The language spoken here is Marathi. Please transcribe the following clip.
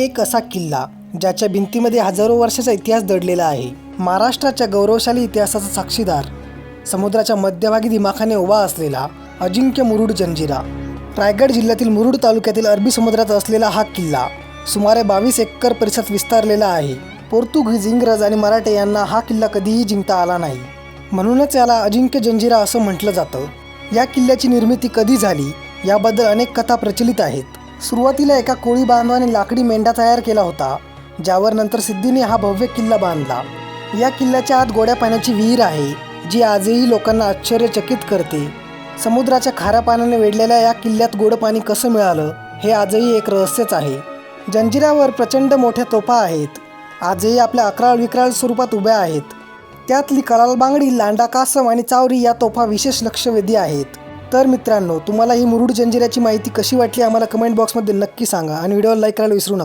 एक असा किल्ला ज्याच्या भिंतीमध्ये हजारो वर्षाचा इतिहास दडलेला आहे. महाराष्ट्राच्या गौरवशाली इतिहासाचा साक्षीदार समुद्राच्या मध्यभागी दिमाखाने उभा असलेला अजिंक्य मुरुड जंजिरा रायगड जिल्ह्यातील मुरुड तालुक्यातील अरबी समुद्रात असलेला हा किल्ला सुमारे बावीस एकर परिसरात विस्तारलेला आहे. पोर्तुगीज इंग्रज आणि मराठे यांना हा किल्ला कधीही जिंकता आला नाही. म्हणूनच याला अजिंक्य जंजिरा असं म्हटलं जातं. या किल्ल्याची निर्मिती कधी झाली याबद्दल अनेक कथा प्रचलित आहेत. सुरुवातीला एका कोळी बांधवाने लाकडी मेंढा तयार केला होता ज्यावर नंतर सिद्धीने हा भव्य किल्ला बांधला. या किल्ल्याच्या आत गोड्या पाण्याची विहीर आहे जी आजही लोकांना आश्चर्यचकित करते. समुद्राच्या खाऱ्या पाण्याने वेढलेल्या या किल्ल्यात गोड पाणी कसं मिळालं हे आजही एक रहस्यच आहे. जंजिरावर प्रचंड मोठ्या तोफा आहेत. आजही आपल्या अकराळ विक्राळ स्वरूपात उभ्या आहेत. त्यातली कलाल बांगडी लांडा कासम आणि चावरी या तोफा विशेष लक्षवेधी आहेत. तर मित्रांनो तुम्हाला ही मुरुड जंजिराची माहिती कशी वाटली आम्हाला कमेंट बॉक्समध्ये नक्की सांगा आणि व्हिडिओला लाईक करायला विसरू नका.